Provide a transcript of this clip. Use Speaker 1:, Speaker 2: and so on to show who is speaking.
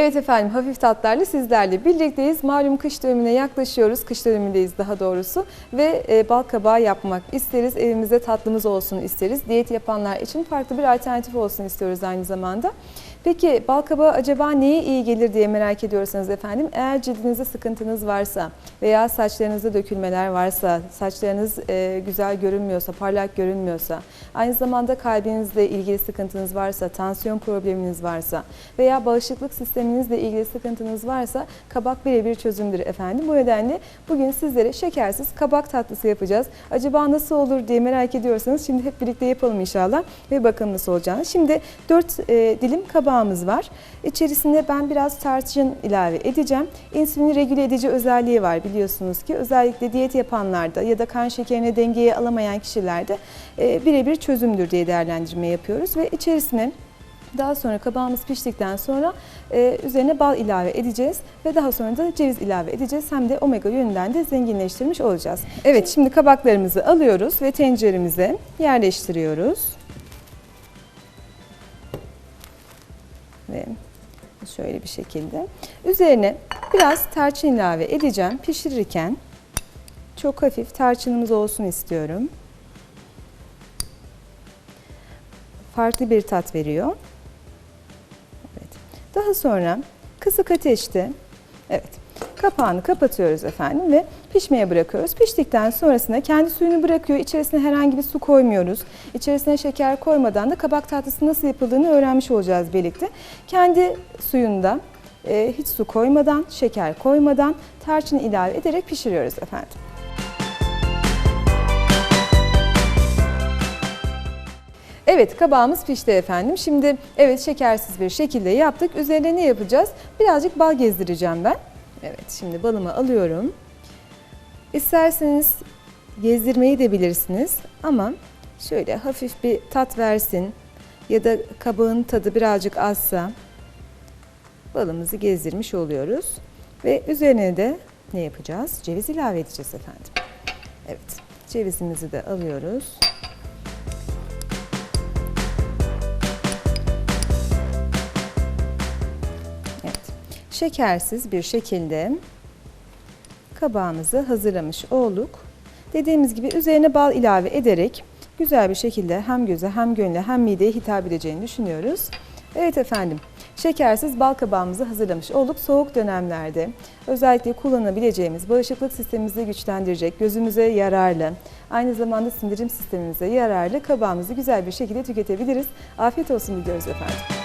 Speaker 1: Evet efendim hafif tatlarla sizlerle birlikteyiz. Malum kış dönemine yaklaşıyoruz. Kış dönemindeyiz daha doğrusu. Ve e, bal kabağı yapmak isteriz. Evimizde tatlımız olsun isteriz. Diyet yapanlar için farklı bir alternatif olsun istiyoruz aynı zamanda. Peki bal kabağı acaba neye iyi gelir diye merak ediyorsanız efendim eğer cildinizde sıkıntınız varsa veya saçlarınızda dökülmeler varsa, saçlarınız e, güzel görünmüyorsa, parlak görünmüyorsa, aynı zamanda kalbinizle ilgili sıkıntınız varsa, tansiyon probleminiz varsa veya bağışıklık sisteminizle ilgili sıkıntınız varsa kabak birebir çözümdür efendim. Bu nedenle bugün sizlere şekersiz kabak tatlısı yapacağız. Acaba nasıl olur diye merak ediyorsanız şimdi hep birlikte yapalım inşallah ve bakalım nasıl olacağını. Şimdi 4 e, dilim kabağımız var. İçerisine ben biraz tarçın ilave edeceğim. İnsülini regüle edici özelliği var biliyorsunuz ki. Özellikle diyet yapanlarda ya da kan şekerini dengeye alamayan kişilerde e, birebir çözümdür diye değerlendirme yapıyoruz ve içerisine daha sonra kabağımız piştikten sonra e, üzerine bal ilave edeceğiz ve daha sonra da ceviz ilave edeceğiz. Hem de omega yönünden de zenginleştirmiş olacağız. Evet şimdi kabaklarımızı alıyoruz ve tenceremize yerleştiriyoruz. Ve şöyle bir şekilde. Üzerine biraz tarçın ilave edeceğim pişirirken. Çok hafif tarçınımız olsun istiyorum. Farklı bir tat veriyor. Evet. Daha sonra kısık ateşte evet kapağını kapatıyoruz efendim ve pişmeye bırakıyoruz. Piştikten sonrasında kendi suyunu bırakıyor. İçerisine herhangi bir su koymuyoruz. İçerisine şeker koymadan da kabak tatlısı nasıl yapıldığını öğrenmiş olacağız birlikte. Kendi suyunda e, hiç su koymadan, şeker koymadan tarçın ilave ederek pişiriyoruz efendim. Evet kabağımız pişti efendim. Şimdi evet şekersiz bir şekilde yaptık. Üzerine ne yapacağız? Birazcık bal gezdireceğim ben. Evet şimdi balımı alıyorum. İsterseniz gezdirmeyi de bilirsiniz ama şöyle hafif bir tat versin ya da kabağın tadı birazcık azsa balımızı gezdirmiş oluyoruz. Ve üzerine de ne yapacağız? Ceviz ilave edeceğiz efendim. Evet cevizimizi de alıyoruz. Şekersiz bir şekilde kabağımızı hazırlamış olduk. Dediğimiz gibi üzerine bal ilave ederek güzel bir şekilde hem göze hem gönle hem mideye hitap edeceğini düşünüyoruz. Evet efendim. Şekersiz bal kabağımızı hazırlamış olduk. Soğuk dönemlerde özellikle kullanabileceğimiz bağışıklık sistemimizi güçlendirecek, gözümüze yararlı, aynı zamanda sindirim sistemimize yararlı kabağımızı güzel bir şekilde tüketebiliriz. Afiyet olsun diliyoruz efendim.